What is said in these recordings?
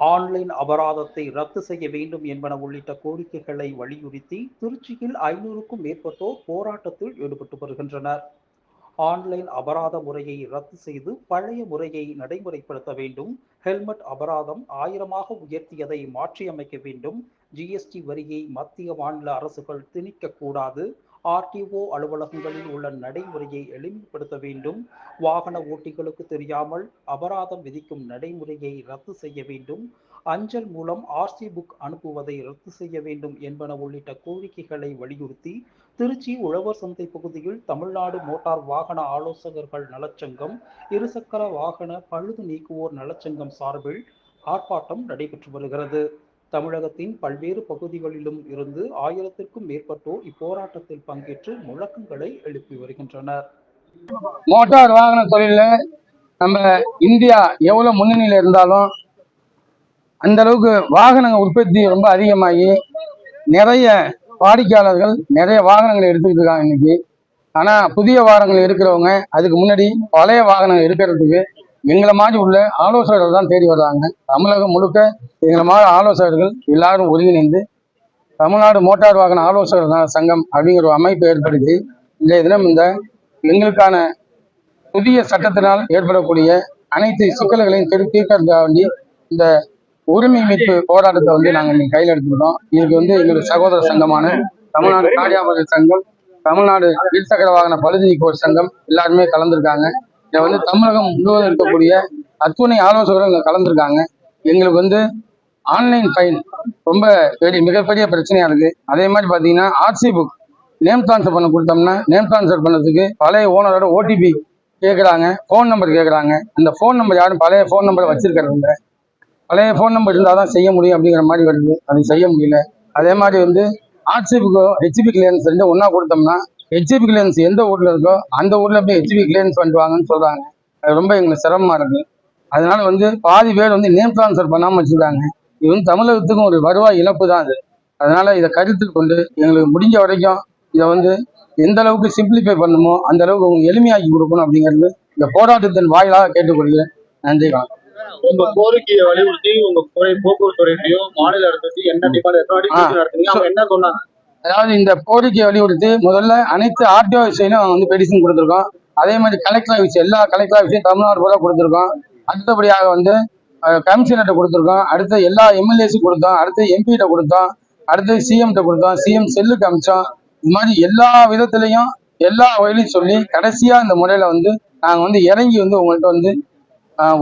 Online அபராதத்தை ரத்து செய்ய வேண்டும் என்பன உள்ளிட்ட கோரிக்கைகளை வலியுறுத்தி திருச்சியில் ஐநூறுக்கும் மேற்பட்டோர் போராட்டத்தில் ஈடுபட்டு வருகின்றனர். ஆன்லைன் அபராத முறையை ரத்து செய்து பழைய முறையை நடைமுறைப்படுத்த வேண்டும். ஹெல்மெட் அபராதம் ஆயிரமாக உயர்த்தியதை மாற்றியமைக்க வேண்டும். ஜிஎஸ்டி வரியை மத்திய மாநில அரசுகள் திணிக்க கூடாது ஆர்டிஓ அலுவலகங்களில் உள்ள நடைமுறையை எளிமைப்படுத்த வேண்டும். வாகன ஓட்டிகளுக்கு தெரியாமல் அபராதம் விதிக்கும் நடைமுறையை ரத்து செய்ய வேண்டும். அஞ்சல் மூலம் ஆர்சி புக் அனுப்புவதை ரத்து செய்ய வேண்டும் என்பன உள்ளிட்ட கோரிக்கைகளை வலியுறுத்தி திருச்சி உழவர் சந்தை பகுதியில் தமிழ்நாடு மோட்டார் வாகன ஆலோசகர்கள் நலச்சங்கம் இருசக்கர வாகன பழுது நீக்குவோர் நலச்சங்கம் சார்பில் ஆர்ப்பாட்டம் நடைபெற்று வருகிறது. தமிழகத்தின் பல்வேறு பகுதிகளிலும் இருந்து ஆயிரத்திற்கும் மேற்பட்டோர் இப்போராட்டத்தில் பங்கேற்று முழக்கங்களை எழுப்பி வருகின்றனர். மோட்டார் வாகன தொழில நம்ம இந்தியா எவ்வளவு முன்னணியில இருந்தாலும் அந்த அளவுக்கு வாகனங்கள் உற்பத்தி ரொம்ப அதிகமாகி நிறைய வாடிக்கையாளர்கள் நிறைய வாகனங்களை எடுத்துக்கிட்டு இருக்காங்க இன்னைக்கு. ஆனா புதிய வாகனங்கள் இருக்கிறவங்க அதுக்கு முன்னாடி பழைய வாகனங்கள் இருக்கிறதுக்கு எங்களை மாதிரி உள்ள ஆலோசகர்கள் தான் தேடி வர்றாங்க. தமிழகம் முழுக்க எங்களை மாதிரி ஆலோசகர்கள் எல்லாரும் ஒருங்கிணைந்து தமிழ்நாடு மோட்டார் வாகன ஆலோசகர் சங்கம் அப்படிங்கிற ஒரு அமைப்பு ஏற்படுத்தி இன்றைய தினம் இந்த எங்களுக்கான புதிய சட்டத்தினால் ஏற்படக்கூடிய அனைத்து சிக்கல்களையும் திரு வேண்டி இந்த உரிமை மீட்பு போராட்டத்தை வந்து நாங்கள் இன்னைக்கு கையில் எடுத்துக்கிட்டோம். இதுக்கு வந்து எங்களுடைய சகோதர சங்கமான தமிழ்நாடு காடியாபதி சங்கம் தமிழ்நாடு இருசக்கர வாகன பழுது நீக்குவோர் சங்கம் எல்லாருமே கலந்துருக்காங்க. இதை வந்து தமிழகம் முழுவதும் இருக்கக்கூடிய அத்துணை ஆலோசகர்கள் இங்கே கலந்துருக்காங்க. எங்களுக்கு வந்து ஆன்லைன் ஃபைன் ரொம்ப பெரிய மிகப்பெரிய பிரச்சனையாக இருக்குது அதே மாதிரி பார்த்தீங்கன்னா ஆர்சி புக் நேம் ட்ரான்ஸ்ஃபர் பண்ண கொடுத்தோம்னா நேம் ட்ரான்ஸ்ஃபர் பண்ணதுக்கு பழைய ஓனரோட ஓடிபி கேட்குறாங்க ஃபோன் நம்பர் கேட்குறாங்க அந்த ஃபோன் நம்பர் யாரும் பழைய ஃபோன் நம்பரை வச்சிருக்கிறது இல்லை. பழைய ஃபோன் நம்பர் இருந்தால் தான் செய்ய முடியும் அப்படிங்கிற மாதிரி வருது. அது செய்ய முடியல. அதே மாதிரி வந்து ஆர்சி புக்கோ ஹெச்பி கிளியன்ஸ் வந்து ஒன்றா கொடுத்தோம்னா ஹெச்பி கிளியரன்ஸ் எந்த ஊரில் இருக்கோ அந்த ஊரில் போய் ஹெச்பி கிளியரன்ஸ் பண்ணிட்டு வாங்கன்னு சொல்கிறாங்க அது ரொம்ப எங்களுக்கு சிரமமாக இருக்கு. அதனால வந்து பாதி பேர் வந்து நேம் ட்ரான்ஸ்ஃபர் பண்ணாமல் வச்சுருக்காங்க. இது வந்து தமிழகத்துக்கும் ஒரு வருவாய் இழப்பு தான் அது. அதனால இதை கருத்தில் கொண்டு எங்களுக்கு முடிஞ்ச வரைக்கும் இதை வந்து எந்த அளவுக்கு சிம்பிளிஃபை பண்ணுமோ அந்த அளவுக்கு அவங்க எளிமையாக்கி கொடுக்கணும் அப்படிங்கிறது இந்த போராட்டத்தின் வாயிலாக கேட்டுக்கொள்கிறேன். நன்றி வணக்கம். உங்க கோரிக்கையை வலியுறுத்தி உங்க போக்குவரத்து துறையிலையும் மாநில அரசுக்கு என்ன என்ன சொன்னாங்க? அதாவது இந்த கோரிக்கையை வலியுறுத்தி முதல்ல அனைத்து ஆர்டிஓ விஷயம் வந்து பெடிஷன் கொடுத்துருக்கோம். அதே மாதிரி கலெக்டர் ஆஃபீஸ் எல்லா கலெக்டர் விஷயம் தமிழ்நாடு பூரா கொடுத்துருக்கோம். அடுத்தபடியாக வந்து கமிஷனர்கிட்ட கொடுத்துருக்கோம். அடுத்து எல்லா எம்எல்ஏஸும் கொடுத்தோம். அடுத்து எம்பிகிட்ட கொடுத்தோம். அடுத்து சிஎம்கிட்ட கொடுத்தோம். சிஎம் செல்லுக்கு அமிச்சோம். இது மாதிரி எல்லா விதத்துலையும் எல்லா வழியிலையும் சொல்லி கடைசியாக இந்த முறையில் வந்து நாங்கள் வந்து இறங்கி வந்து உங்கள்கிட்ட வந்து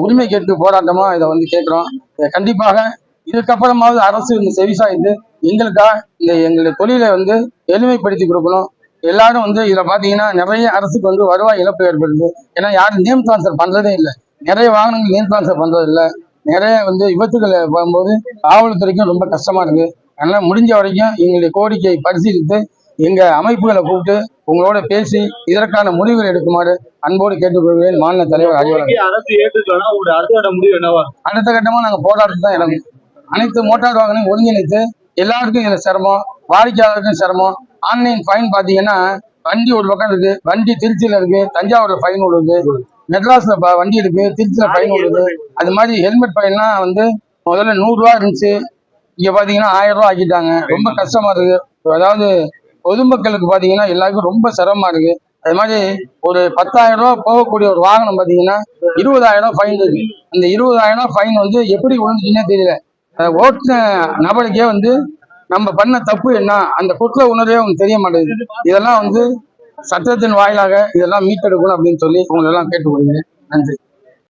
உரிமை கேட்டு போராட்டமாக இதை வந்து கேட்குறோம். கண்டிப்பாக இதுக்கப்புறமாவது அரசு இந்த செவிசாய்ந்து எங்களுக்காக இந்த எங்களுடைய தொழிலை வந்து எளிமைப்படுத்தி கொடுக்கணும். எல்லாரும் வந்து இதுல பாத்தீங்கன்னா நிறைய அரசுக்கு வந்து வருவாய் இழப்பு ஏற்படுது. ஏன்னா யாரும் நேம் ட்ரான்ஸ்ஃபர் பண்றதே இல்லை. நிறைய வாகனங்கள் நேம் ட்ரான்ஸ்ஃபர் பண்றது இல்லை. நிறைய வந்து விபத்துகள் போகும்போது காவல்துறைக்கும் ரொம்ப கஷ்டமா இருக்கு. அதனால முடிஞ்ச வரைக்கும் எங்களுடைய கோரிக்கையை பரிசீலித்து எங்க அமைப்புகளை கூப்பிட்டு உங்களோட பேசி இதற்கான முடிவுகள் எடுக்குமாறு அன்போடு கேட்டுக்கொள்கிறேன் மாநில தலைவர் உங்களுடைய அடுத்த கட்ட முடிவு என்னவா? இருக்கும்? அடுத்த கட்டமா நாங்க போராட்டம் தான் இறங்கும் அனைத்து மோட்டார் வாகனம் ஒருங்கிணைத்து எல்லாருக்கும் இதுல சிரமம் வாடிக்கையாளருக்கும் சிரமம். ஆன்லைன் ஃபைன் பாத்தீங்கன்னா வண்டி ஒரு பக்கம் இருக்கு வண்டி திருச்சியில இருக்கு தஞ்சாவூர்ல ஃபைன் விழுது மெட்ராஸ்ல வண்டி இருக்கு திருச்சியில ஃபைன் விழுது அது மாதிரி ஹெல்மெட் ஃபைன்லாம் வந்து முதல்ல நூறுரூவா இருந்துச்சு. இங்க பாத்தீங்கன்னா ஆயிரம் ரூபா ஆக்கிட்டாங்க. ரொம்ப கஷ்டமா இருக்கு. அதாவது பொதுமக்களுக்கு பாத்தீங்கன்னா எல்லாருக்கும் ரொம்ப சிரமமா இருக்கு. அது மாதிரி ஒரு பத்தாயிரம் ரூபா போகக்கூடிய ஒரு வாகனம் பாத்தீங்கன்னா இருபதாயிரம் ஃபைன் இருக்கு. அந்த இருபதாயிரம் ஃபைன் வந்து எப்படி விழுந்துச்சுன்னே தெரியல. ஓட்டுன நபருக்கே வந்து நம்ம பண்ண தப்பு என்ன? அந்த குற்ற உணர்வே அவங்களுக்கு தெரிய மாட்டேங்குது. இதெல்லாம் வந்து சட்டத்தின் வாயிலாக இதெல்லாம் மீட்டெடுக்கணும் அப்படின்னு சொல்லி உங்களை எல்லாம் கேட்டுக்கொள்கிறேன். நன்றி.